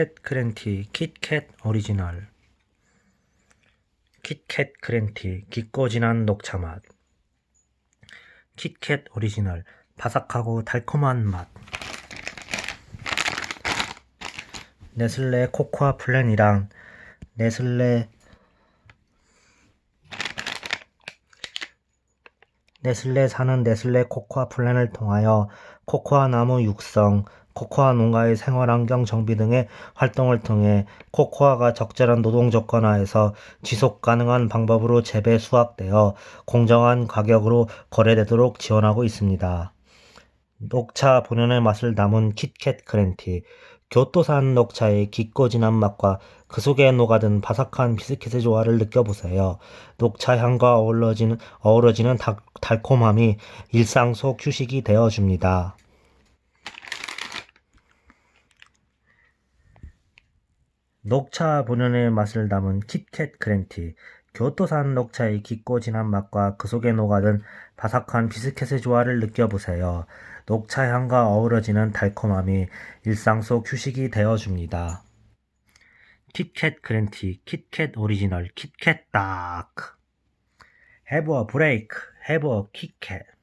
킷캣 그랜티 킷캣 오리지널 kit캣 그랜티 깊고 진한 녹차 맛. Kit캣 오리지널 바삭하고 달콤한 맛. 네슬레 코코아 플랜이랑 네슬레 네슬레 사는 네슬레 코코아 플랜을 통하여 코코아 나무 육성, 코코아 농가의 생활환경 정비 등의 활동을 통해 코코아가 적절한 노동 조건 하에서 지속 가능한 방법으로 재배 수확되어 공정한 가격으로 거래되도록 지원하고 있습니다. 녹차 본연의 맛을 담은 kit캣 그랜티 교토산 녹차의 깊고 진한 맛과 그 속에 녹아든 바삭한 비스킷의 조화를 느껴보세요. 녹차 향과 어우러지는, 어우러지는 달, 달콤함이 일상 속 휴식이 되어줍니다. 녹차 본연의 맛을 담은 kit캣 그랜티 교토산 녹차의 깊고 진한 맛과 그 속에 녹아든 바삭한 비스켓의 조화를 느껴보세요. 녹차 향과 어우러지는 달콤함이 일상 속 휴식이 되어줍니다. kit캣 그랜티, kit캣 오리지널, kit캣 다크. A break, have a kitkat.